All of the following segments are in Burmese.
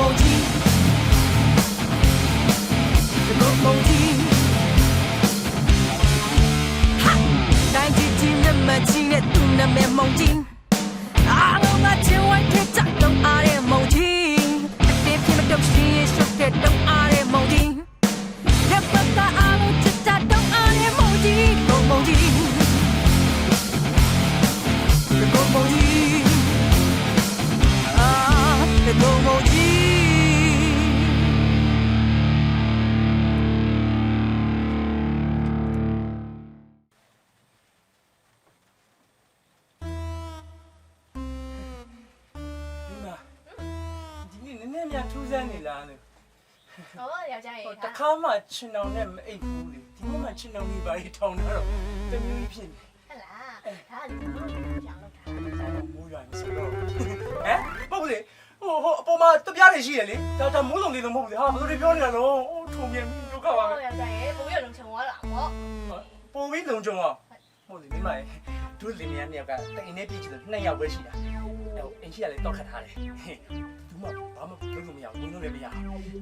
梦境， တခါမှချင်အောင်နဲ့မအိပ်ဘူးလေဒီနေ့မှချင်အောင်ကြီးပါရီထောင်တာတော့တမျိုးကြီးဖြစ်နေဟဲ့လားဒါကဒီလိုမျိုးကြောင်လောက်တာဒါမိုးရွာနေဆိုတော့ဟမ်ဟုတ်လေဟိုဟိုအပေါ်မှာတပြားနေရှိရလေဒါဒါမိုးလုံးလေးတော့မဟုတ်ဘူးလေဟာဘယ်လိုတွေပြောနေတာလို့ဟိုထုံမြန်ဒုက္ခပါပဲဟောယောက်ျားရေဘိုးရလုံးချုံသွားတာဟောပိုပြီးလုံကြုံအောင်ဟုတ်လေမိမရေဒုလင်မယားနှစ်ယောက်ကတိုင်နေပြည့်ချင်တယ်နှစ်ယောက်ပဲရှိတာအဲ့အင်ရှိကလည်းတောက်ခတ်ထားတယ်သူမှဘာမှလုပ်လို့မရဘူးဝင်လို့လည်းမရ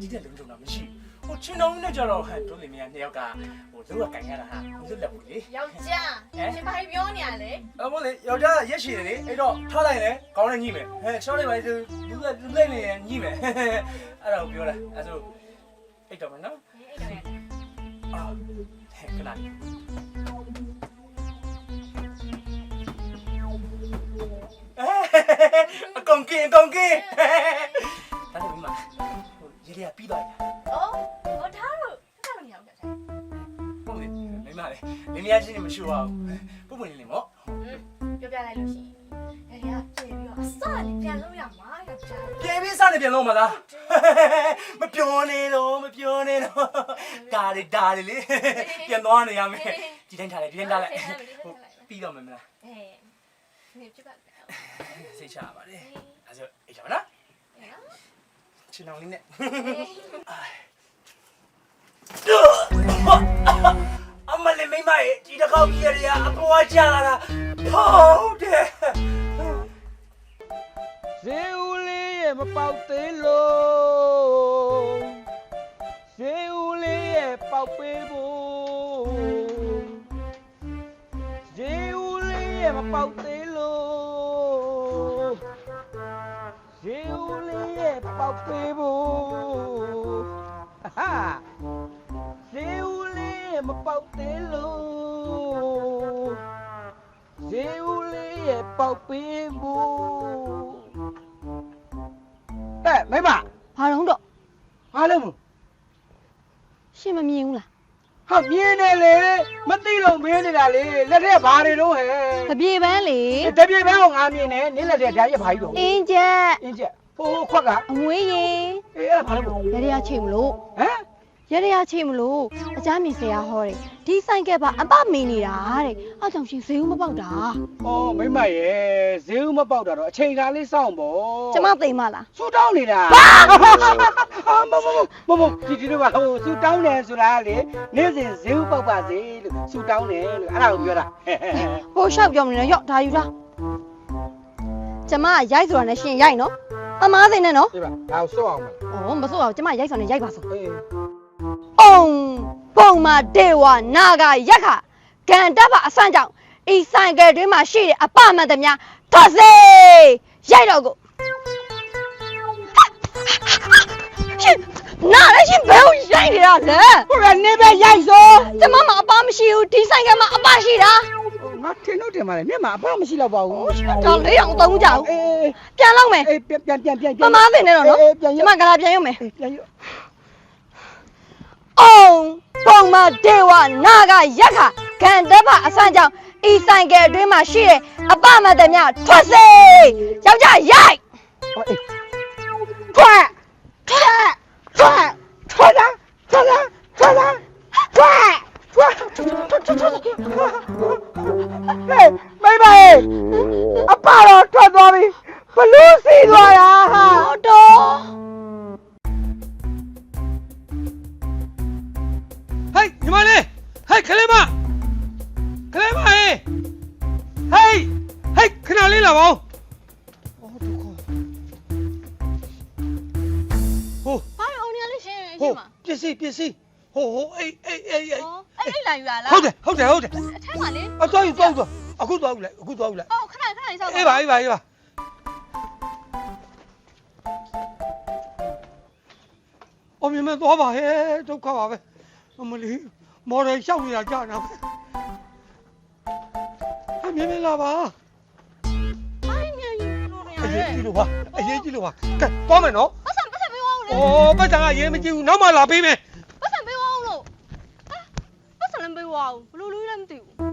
ဒီတဲ့လုံကြုံတာမရှိဘူး ဟိုချင်းတော်နဲ့ကြတော့ဟန်ဒုလင်မယားနှစ်ယောက်ကဟိုလောကကန်ရတာဟာမလွတ်လပ်ဘူးလေယောက်ျားရှင်ဘာပြောနေရလဲအဲ့မို့လေယောက်ျားရက်ရှိတယ်လေအဲ့တော့ထားလိုက်လေကောင်းနဲ့ညိမယ်ဟဲ့ချောင်းလေးပါလူလူလူလေးနေညိမယ်အဲ့ဒါကိုပြောတာအဲ့ဆိုအိတ်တော်မယ်နော်အဲ့တော့ယောက်ျားအာဟဲ့ခဏလေးအကောင်ကင်းအကောင်ကင်းဒါလည်းမိမ ဟိုရေရပြီးသွားပြီဟောဟောဒါတော့ဒါတော့မရဘူးယောက်ျားဟုတ်လေမိမလေးလင်းမယားချင်းနေမရှိပါဘူးပုံပွင့်လေးမော့ပြောပြလိုက်လို့ရှိရင်ဒါကကျေပြီးတော့အစလေးပြန်လို့ရမှာယောက်ျားပြေးပြီးစနေပြန်လို့မလားမပြောနေတော့မပြောနေတော့ဒါရီဒါရီလေပြန်သွားနေရမယ်ဒီတိုင်းထားလိုက်ဒီတိုင်းထားလိုက်ဟိုပြီးတော့မယ်မလားအေးနေပြပါလားစိတ်ချပါလေအဲဆိုအေးကြပါနော် ချင်အောင်လေးနဲ့အမလေးမိမရဲ့ဒီတစ်ခေါက်ပြရအပွားကြလာတာဟုတ်တယ်ဇေဦးလေးရဲ့မပေါက်သေးလို့ဇေဦးလေးရဲ့ပေါက်ပေးဖို့ဇေဦးလေးရဲ့မပေါက်သေး ပေါက်ပေးဖို့ဟာဇေဦးလေးရဲ့မပေါက်သေးလို့ဇေဦးလေးရဲ့ပေါက်ပေးဖို့အဲမိမဘာတော့တော့ဘာလို့မရှင်မမြင်ဘူးလားဟာမြင်နေလေမသိလို့မင်းနေတာလေလက်ထက်ဘာတွေတော့ဟဲ့မပြေပန်းလေတပြေပန်းကိုငါမြင်နေနင်းလက်ထက်ဓာတ်ရဘာကြီးတော့အင်းကျက်အင်းချက် ဟိုခွက်ကအမွေးရေအေးအဲ့ဘာလို့ရရချိန်မလို့ဟမ်ရရချိန်မလို့အကြမ်းမြင်ဆရာဟောတယ်ဒီဆိုင်ကပါအပမင်းနေတာတဲ့အားကြောင့်ရှင်ဈေးဦးမပေါက်တာဩမိမရဲ့ဈေးဦးမပေါက်တာတော့အချိန်ကားလေးစောင့်ပေါ့ကျမသိမလားဆူတောင်းနေတာဟာမမမမဒီဒီတော့ဟိုဆူတောင်းတယ်ဆိုတာလေနေ့စဉ်ဈေးဦးပေါက်ပါစေလို့ဆူတောင်းတယ်လို့အဲ့ဒါကိုပြောတာဟိုရှောက်ပြောမနေတော့ရော့ဒါယူထားကျမကရိုက်ဆိုတာနဲ့ရှင်ရိုက်နော် အမားစိန်နဲ့နော်ဒီပါဒါကိုစော့အောင်မလားဩမစိုးအောင်ကျမရိုက်ဆိုတာနဲ့ရိုက်ပါစို့အေးပုံပုံမဒေဝနာဂရက်ခဂန္တပအဆန်းကြောင့်ဤဆိုင်ကယ်တွင်မှာရှိတဲ့အပမတ်သမျှထွက်စေရိုက်တော့ကိုရှင်နားလည်းရှင်ဘယ်ကိုရိုက်နေတာလဲဟိုကနေပဲရိုက်စောကျမမအပမရှိဘူးဒီဆိုင်ကယ်မှာအပရှိတာ ငါထင်တော့ထင်ပါလေမျက်မှာအဖမရှိတော့ပါဘူးဒါလေးအောင်သုံးကြအောင်အေးပြန်လောက်မယ်အေးပြန်ပြန်ပြန်ပြန်မမသိနေတော့နော်အေးပြန်ကျမကလာပြန်ရုံမယ်ပြန်ရအောင်ပုံမဒေဝနာဂရက်ခဂန္တပအဆန်းကြောင့်ဤဆိုင်ကယ်အတွင်းမှာရှိတဲ့အပမတ်သမျှထွက်စေယောက်ျားရိုက်အေးထွက်ထွက်ထွက်ထွက်လာထွက်လာထွက်လာထွက်ထွက်ထွက်ထွက်ထွက် ဟေးမိမရေအပတော့ထွက်သွားပြီဘလူးစီသွားတာဟာဟုတ်တော့ဟေးညီမလေးဟေးခလေးမခလေးမဟေးဟေးဟေးခဏလေးလာပါဦးအော်ဒုက္ခရှင်းမှာပစ္စည်းပစ္စည်းဟိုဟိုအေးအေးအေးအေးဟောအဲ့အဲ့လာယူရလားဟုတ်တယ်ဟုတ်တယ်ဟုတ်တယ်အထက်မှာလေအသွားယူသွားယူသွား အခုသွားယူလိုက်အခုသွားယူလိုက်အော်ခဏခဏလေးစောင့်အေးပါအေးပါအေးပါအမေမသွားပါဟဲ့ဒုက္ခပါပဲအမလီမော်ဒယ်ရှောက်နေတာကြာနာပဲအမေမလာပါအိုင်းမြန်ယူလို့ရအတရေးယ်ကြီးလို့ပါအရေးကြီးလို့ပါကဲသွားမယ်နော်ပတ်စံပတ်စံပေးဝအောင်လေဩပတ်စံကရေးမကြည့်ဘူးနောက်မှလာပေးမယ်ပတ်စံပေးဝအောင်လို့အာပတ်စံလည်းပေးဝအောင်ဘလို့လို့လည်းမသိဘူး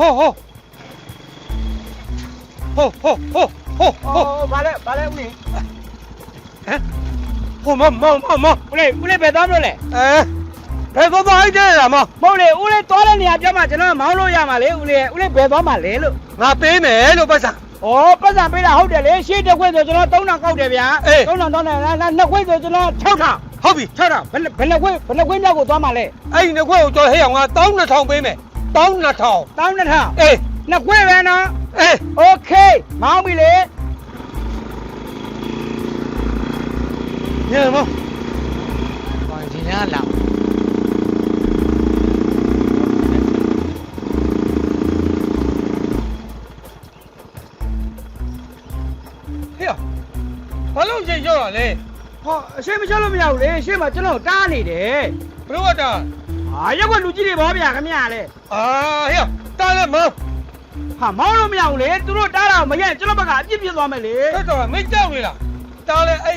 ဟိုဟိုဟိုဟိုဟိုဟိုဟိုဗာလဲဗာလဲဦးလေးဟမ်ဟိုမမမမဦးလေးဦးလေးပဲသွားမလို့လေအဲဘယ်သွားသွားအိတ်တဲ့လားမမဟုတ်လေဦးလေးသွားတဲ့နေရာပြမှာကျွန်တော်မောင်းလို့ရမှာလေဦးလေးဦးလေးဘယ်သွားမှာလဲလို့ငါပေးမယ်လို့ပတ်စံဩပတ်စံပေးတာဟုတ်တယ်လေရှေ့တစ်ခွေဆိုကျွန်တော်3000ကောက်တယ်ဗျာ3000တောင်းတယ်လားနှစ်ခွေဆိုကျွန်တော်6000ဟုတ်ပြီ6000ဘယ်ဘယ်နှစ်ခွေဘယ်နှစ်ခွေမြောက်ကိုသွားမှာလဲအဲ့ဒီနှစ်ခွေကိုကြော်ဟဲ့အောင်ငါ12000ပေးမယ် 12000 12000 အေး နှစ်ခွေ့ပဲနော် အေး โอเคမောင်းပြီလေ ညမ ဟောဒီလမ်းလာ ဟေ့ဘာလို့ချိန်ကြောက်ရလဲ ဟောအရှိမချလို့မရဘူးလေရှေ့မှာကျွန်တော်တားနေတယ် ဘလို့ကတာ 啊，要个路基的毛病个面嘞。啊呀，当然没。ဟာမောင်းလို့မရဘူးလေသူတို့တားတာမရရင်ကျွန်တော်ဘက်ကအပြစ်ပြစ်သွားမယ်လေ这个没叫你了，当然哎，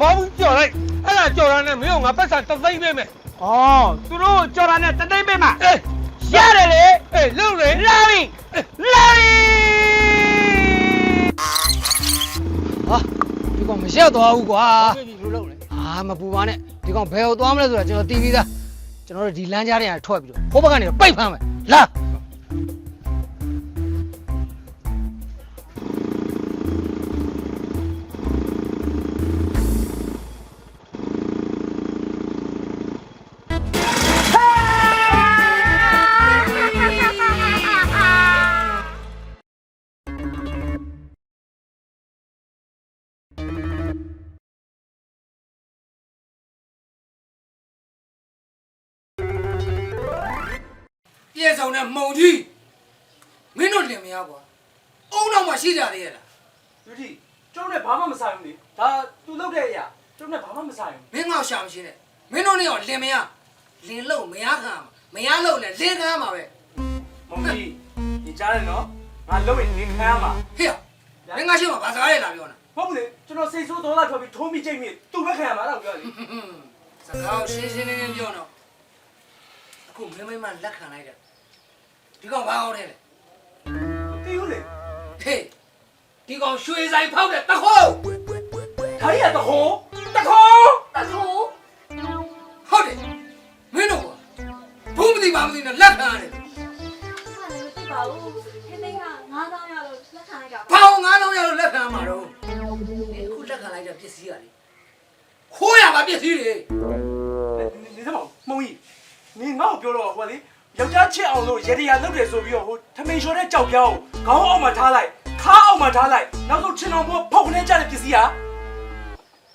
毛不叫来，哎呀叫人呢没有，我不想得罪妹妹。ဩသူတို့ကြော်တာနဲ့တသိမ့်ပေးမှာ哎ရတယ်လေ哎，六人လာပြီလာပြီဟာဒီကောင်မရက်သွားဘူးကွာ ပြီလို့လုပ်လေ အာမပူပါနဲ့ဒီကောင်ဘယ်ကိုသွားမလဲဆိုတာကျွန်တော်တီးပြီးသား ကျွန်တော်တို့ဒီလမ်းကြားထဲကထွက်ပြီးတော့ဟိုဘက်ကနေတော့ပိတ်ဖမ်းမယ်လာ ပြည့်စုံတဲ့မုံကြီးမင်းတို့လင်မယားကွာအုံတော့မှရှိကြသေးရဲ့လားလူတီကျုံးနဲ့ဘာမှမဆိုင်ဘူးလေဒါသူလုပ်တဲ့အရာကျုံးနဲ့ဘာမှမဆိုင်ဘူးမင်းငေါရှာမရှိနဲ့မင်းတို့နေရောလင်မယားလင်လို့မယားခံမှာမယားလို့လည်းလင်ခံမှာပဲမုံကြီးဒီကြားတယ်နော်ငါလုပ်ရင်နေခံရမှာဟေ့မင်းငါရှိမှာဘာစကားလဲလာပြောနေဟုတ်ဘူးလေကျွန်တော်စိတ်ဆိုးဒေါသထွက်ပြီးထုံးပြီးကြိတ်မိသူ့ဘက်ခံရမှာတော့ပြောလေစကားကိုရှင်းရှင်းလင်းလင်းပြောတော့အခုမင်းမမလက်ခံလိုက်တယ် ဒီကောင်ဘာအောင်လဲတီးဦးလေဟေးဒီကောင်ရွှေဆိုင်ဖောက်တဲ့တခိုးဒါရီကတခုံးတခုံးတခုဟုတ်တယ်မင်းတို့ကွာဘူးမသိပါမသိနဲ့လက်ခံရတယ်ဟာလည်းမသိပါဘူးဟင်းသိန်းက9000ရလို့လက်ခံလိုက်တာဘာအောင်ငါးလုံးရလို့လက်ခံမှာတော့အခုလက်ခံလိုက်တဲ့ပစ္စည်းရတယ်ခိုးရပါပစ္စည်းတွေနေစမောင်မုံကြီးနေငါ့ကိုပြောတော့ဟိုကလေ ယောက်ျားချစ်အောင်လို့ရေတရာလုပ်တယ်ဆိုပြီးတော့ဟိုထမိန်လျှော်တဲ့ကြောက်ပြောင်းခေါင်းအောက်မှာထားလိုက်ခါအောက်မှာထားလိုက်နောက်ဆုံးချင်အောင်ဘောဖောက်ခနဲ့ကြတဲ့ပစ္စည်းဟာ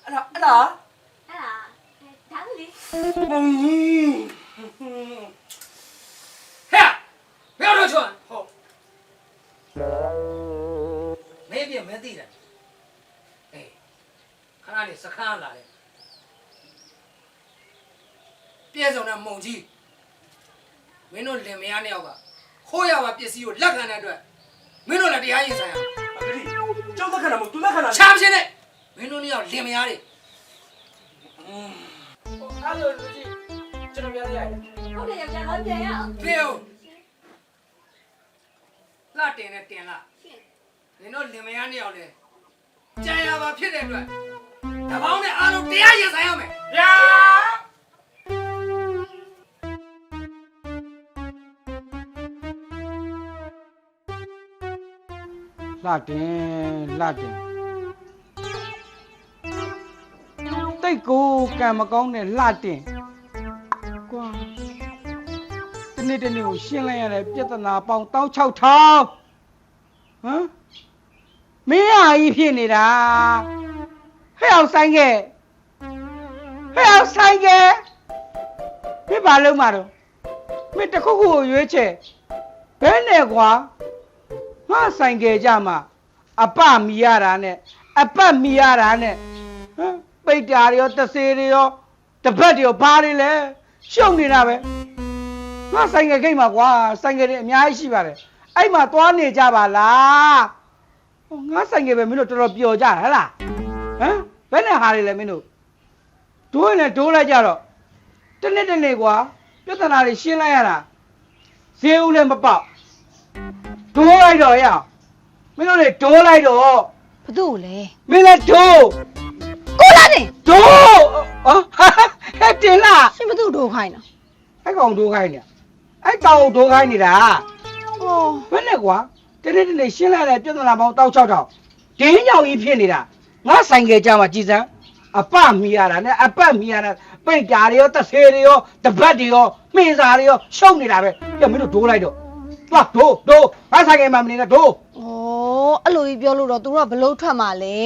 အဲ့ဒါအဲ့ဒါအဲ့ဒါဒါလေမုံကြီးဟဲ့ဘယ်တော့ချွန်ဟုတ်မင်းပြမင်းသိတယ်အေးခဏလေးစခန်းလာတယ်ပြည့်စုံတဲ့မုံကြီး မင်းတို့လင်မယားနှစ်ယောက်ကခိုးရပါပစ္စည်းကိုလက်ခံတဲ့အတွက်မင်းတို့လည်းတရားရင်ဆိုင်ရမယ်အကတိကျောင်းသက်ခဏမဟုတ်သူသက်ခဏချမ်းချင်းနဲ့မင်းတို့နှစ်ယောက်လင်မယားတွေအဲ့လိုလူကြီးကျွန်တော်ပြန်လိုက်ရတယ်ဟုတ်တယ်ယောက်ျားတော့ပြန်ရအောင်ပြေဦးလာတင်နဲ့တင်လာရှင်နင်တို့လင်မယားနှစ်ယောက်လေကြာရပါဖြစ်တဲ့အတွက်တပေါင်းနဲ့အားလုံးတရားရင်ဆိုင်ရမယ်ဗျာ။ လှတင်လှတင်။တိတ်ကိုကံမကောင်းတဲ့လှတင်ကွာတနေ့တနေ့ကိုရှင်းလိုက်ရတဲ့ပြဿနာပေါင်း16000ဟမ်မင်းဟာကြီးဖြစ်နေတာဟဲ့အောင်ဆိုင်ခဲ့ဟဲ့အောင်ဆိုင်ခဲ့မင်းဘာလုပ်မှာတော့မင်းတစ်ခုခုကိုရွေးချယ်ဘယ်နဲ့ကွာ ငါဆိုင်ခဲ့ကြမှာအပမီရတာနဲ့အပတ်မီရတာနဲ့ဟမ်ပိတ်တာတွေရောတဆေတွေရောတပတ်တွေရောဘာတွေလဲရှုံနေတာပဲငါဆိုင်ခဲ့ခိတ်မှာကွာဆိုင်ခဲ့တွေအများကြီးရှိပါတယ်အဲ့မှာသွားနေကြပါလားဟောငါဆိုင်ခဲ့ပဲမင်းတို့တော်တော်ပျော်ကြတာဟဟလားဟမ်ဘယ်နဲ့ဟာတွေလဲမင်းတို့ဒိုးရင်လည်းဒိုးလိုက်ကြတော့တနေ့တနေ့ကွာပြဿနာတွေရှင်းလိုက်ရတာဈေးဦးလည်းမပေါက် ဒိုးလိုက်တော့ရအောင်မင်းတို့တွေဒိုးလိုက်တော့ဘသူ့ကိုလဲမင်းလည်းဒိုးကိုလာတင်ဒိုးဟာဟဲ့တင်လားရှင်ဘသူ့ဒိုးခိုင်းတာအဲ့ကောင်ဒိုးခိုင်းနေအဲ့ကောင်ဒိုးခိုင်းနေတာဟောဘယ်နဲ့ကွာတနေ့တနေ့ရှင်းလိုက်တဲ့ပြဿနာပေါင်း16000ဒင်းကြောင်ကြီးဖြစ်နေတာငါဆိုင်ကကြမှာကြည်စမ်းအပမီရတာနဲ့အပတ်မီရတာပိတ်တာတွေရောတဆေတွေရောတပတ်တွေရောမှင်စာတွေရောရှုံနေတာပဲပြမင်းတို့ဒိုးလိုက်တော့ သွားဒိုးဒိုးငါဆိုင်ကမှာမနေနဲ့ဒိုးဩအဲ့လိုကြီးပြောလို့တော့သူတို့ကဘလို့ထွက်မှာလဲ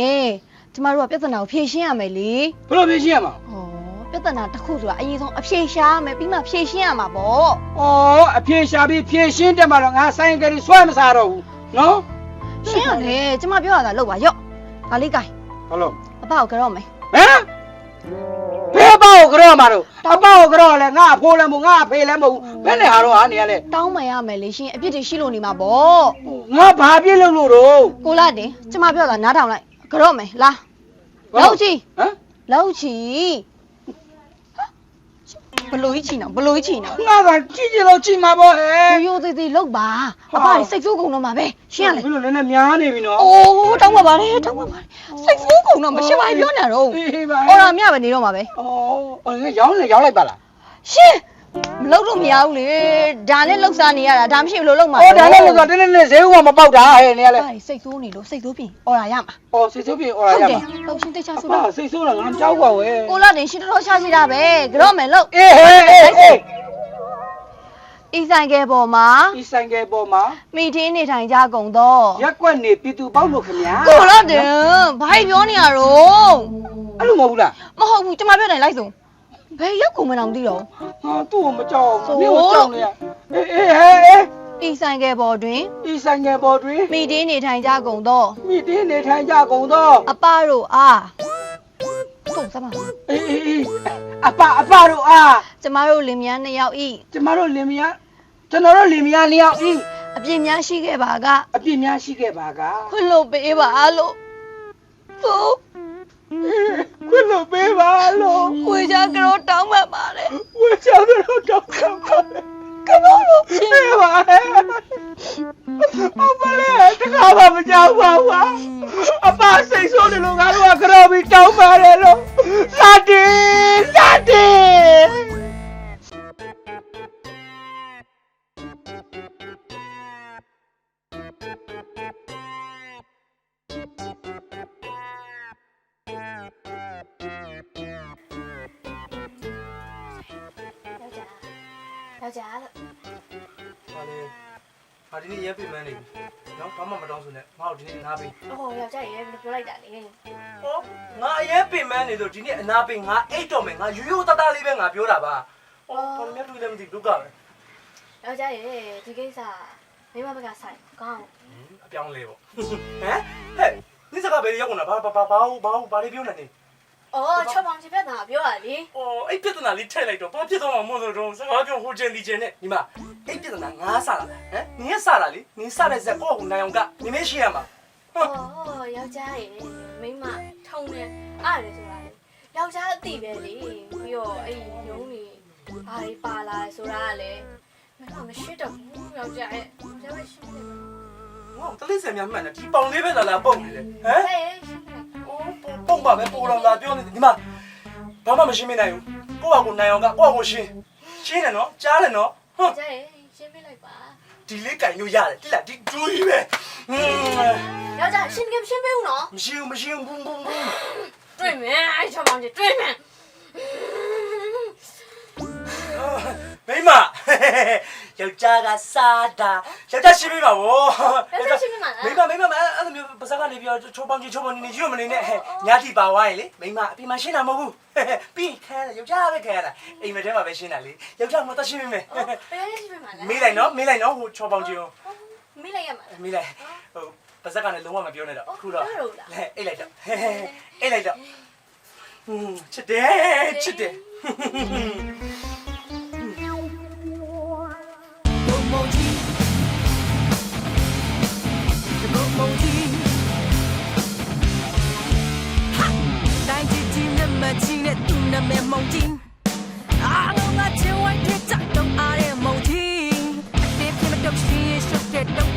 ကျမတို့ကပြဿနာကိုဖြေရှင်းရမယ်လေဘယ်လိုဖြစ်ရှင်းရမှာဩပြဿနာတစ်ခုဆိုတာအရင်ဆုံးအဖြေရှားရမယ်ပြီးမှဖြေရှင်းရမှာပေါ့ဩအဖြေရှာပြီးဖြေရှင်းတယ်မှာတော့ငါဆိုင်ကကြီးဆွဲမစားတော့ဘူးနော်ရှင်းရတယ်ကျမပြောရတာလောက်ပါရော့ဒါလေးကိုင်ဟုတ်လို့အပေါ့ကိုကြောက်မယ်ဟမ် ဘယ်ပေါ့ကိုကြောမှာတော့အပေါ့ကိုကြောလဲငါအဖိုးလည်းမဟုတ်ငါအဖေလည်းမဟုတ်ဘယ်နဲ့ဟာတော့ဟာနေရလဲတောင်းမရမယ်လေရှင်အပြစ်တွေရှိလို့နေမှာပေါ့ငါဘာပြစ်လို့လို့တော့ကိုလာတင်ကျမပြောတာနားထောင်လိုက်ကြောက်မယ်လာလောက်ချီဟမ်လောက်ချီ ဘလို့ကြီးချီနော်ဘလို့ကြီးချီနော်ငါကကြည့်ကြည့်လို့ကြည့်မှာပေါ့ဟဲ့ရိုးသေးသေးလောက်ပါဟာအဖကြီးစိတ်ဆိုးကုန်တော့မှာပဲရှင်းရလေဘယ်လိုလဲနဲ့များနေပြီနော်အိုးတောင်းပါပါလေတောင်းပါပါလေစိတ်ဆိုးကုန်တော့မရှင်းပါဘူးပြောနေတော့အေးပါအော်ရမြပဲနေတော့မှာပဲဩအော်ငါရောင်းလေရောင်းလိုက်ပါလားရှင်း မလုပ်လို့မရဘူးလေဒါနဲ့လှုပ်ရှားနေရတာဒါမရှိဘူးလို့လုပ်မှာဩဒါလည်းလို့ဆိုတင်းတင်းနဲ့ဈေးဥကမပေါက်တာဟဲ့နေရလဲအဖကြီးစိတ်ဆိုးနေလို့စိတ်ဆိုးပြင်အော်ရရမှာဩစိတ်ဆိုးပြေဩဟုရတ်ရတယ်မှာလှုပ်ရှင်းတိတ်ချအဆိုးဖတော့စိတ်ဆိုးတာငါကြောက်ပါဝဲကိုလာတင်ရှင်းတော်ရှာစီတာပဲကြော့မယ်လို့အေးဟဲ့အေးအေးဤဆိုင်ကဲပေါ်မှာဒီဆိုင်ကယ်ပေါ်မှာမိထင်းနေထိုင်ကြကုန်တော့ရက်ကွက်နေပြည်သူပေါက်လို့ခင်ဗျာကိုလာတင်ဘာပြောနေရတော့အဲ့လိုမဟုတ်ဘူးလားမဟုတ်ဘူးကျမပြောတယ်လိုက်စုံ ဘယ်ရောက်ကုန်မအောင်မသိတော့ဟာသူ့ကိုမကြောက်ဆိုဘူးနင့်ကိုကြောက်နေရအေးအေးဟဲ့အေးဤဆိုင်ကဲပေါ်တွင်ဒီဆိုင်ငယ်ပေါ်တွင်မိတင်းနေထိုင်ကြကုန်တော့မိတင်းနေထိုင်ကြကုန်သောအပတို့အားကုန်စမ်းပါလားအေးအေးအေးအပအပတို့အားကျမတို့လင်မြန်းနှစ်ယောက်ဤကျမတို့လင်မယားကျွန်တော်တို့လင်မယားလျောက်ဤအပြစ်များရှိခဲ့ပါကအပြစ်များရှိခဲ့ပါကခွင့်လို့ပေးပါလို့သို့ ခွင့်လို့ပေးပါလို့ ဝေကြကြောတောင်းပန်ပါတယ် ဝေချာတို့တောင်းခံပါကမောလို့ပေးပါဟဲ့အပလေးတခါမှ ယောက်ျားယောက်ျားလို့ဟာလေဟာဒီနေ့ရဲပြင်မန်းနေပြီနော်ဘာမှမတောင်းဆိုနဲ့ငါ့ကိုဒီနေ့အနာပေးဟိုယောက်ျားရေဘယ်လိုပြောလိုက်တာလဲဟောငါအရဲပြင်မန်းနေလို့ဒီနေ့အနာပေးငါအိတ်တော်မယ်ငါရိုးရိုးသားသားလေးပဲငါပြောတာပါဟောဘာလို့မြတ်တွေ့လည်းမသိဒုက္ခပဲယောက်ျားရေဒီကိစ္စမိမဘက်ကဆိုင်ကောင်းအပြောင်းလဲပေါ့ဟမ်ဟဲ့နိစကဘယ်ရောက်ကုန်တာဘာဘာဘာဘာဘာဘာလေးပြောနေနေ အော်ချောင်းပေါင်းချပြတ်တာပြောရလေအော်အဲ့ပြဿနာလေးထည့်လိုက်တော့ဘာဖြစ်သွားမှာမို့လို့တော့စကားပြောဟိုချင်ဒီချင်နဲ့ဒီမှာအဲ့ပြဿနာငါစတာဟမ်နင်ကစတာလေနင်စတဲ့ဇက်ကိုကိုနိုင်အောင်ကနင်မရှိရမှာအော်ယောက်ျားရေမိမထုံနေအားရဆိုတာလေယောက်ျားအတိပဲလေပြီးတော့အဲ့ရုံးနေဘာတွေပါလာဆိုတာကလေမမမရှိတော့ဘူးယောက်ျားရဲ့ယောက်ျားမရှိနေငါတလေးစံများမှန်တယ်ဒီပေါင်လေးပဲလာလာပုတ်နေတယ်ဟမ်ဟဲ့ရှိနေ ပုံပါပဲပိုတော့လာပြောနေဒီမှာဘာမှမရှင်းမနိုင်ဘူးကိုယ့်ဟာကိုနိုင်အောင်ကကိုယ့်ဟာကိုရှင်းရှင်းတယ်နော်ကြားတယ်နော်ဟွန်းယောက်ျားရေရှင်းပြလိုက်ပါဒီလေးကင်လို့ရတယ်တိလာဒီဒူးကြီးပဲဟွန်းယောက်ျားရှင်းပြရှင်းပြဦးနော်မရှိဘူးမရှိဘူးဘုံဘုံဘုံတွေ့မယ်အဲ့ချောင်းပေါင်းချတွေ့မယ်အာ ယောက်ျားကစားတာယောက်ျားရှင်းပြပါဗောယောက်ျားရှင်းပြမှာလားမိမမိမမအဲ့လိုမျိုးပါစက်ကနေပြီးတော့ချိုးပေါင်းကြီးချိုးပေါင်းနေနေရွတ်မနေနဲ့ညာတိပါဝိုင်းလေမိမအပြင်မှာရှင်းတာမဟုတ်ဘူးပြီးခဲတယ်ယောက်ျားပဲခဲတာအိမ်မထဲမှာပဲရှင်းတာလေယောက်ျားမတော့ရှင်းမိမယ်ဘယ်လိုရှင်းပြမှာလဲမေးလိုက်နော်မေးလိုက်နော်ဟိုချိုးပေါင်းကြီးကိုမေးလိုက်ရမှာလားမေးလိုက်ဟိုပါစက်ကလည်းလုံးဝမပြောနဲ့တော့ခုတော့ဟုတ်လားလေအိတ်လိုက်တော့အိတ်လိုက်တော့ဟွန်းချစ်တယ်ချစ်တယ် ကြီးနဲ့သူနာမည်မုံကြီးအားလုံးကချင်းဝိုင်းထက်ကြတော့အားတဲ့မုံကြီးအတင်းပြမတော့ရှိရရှုပ်တဲ့တော့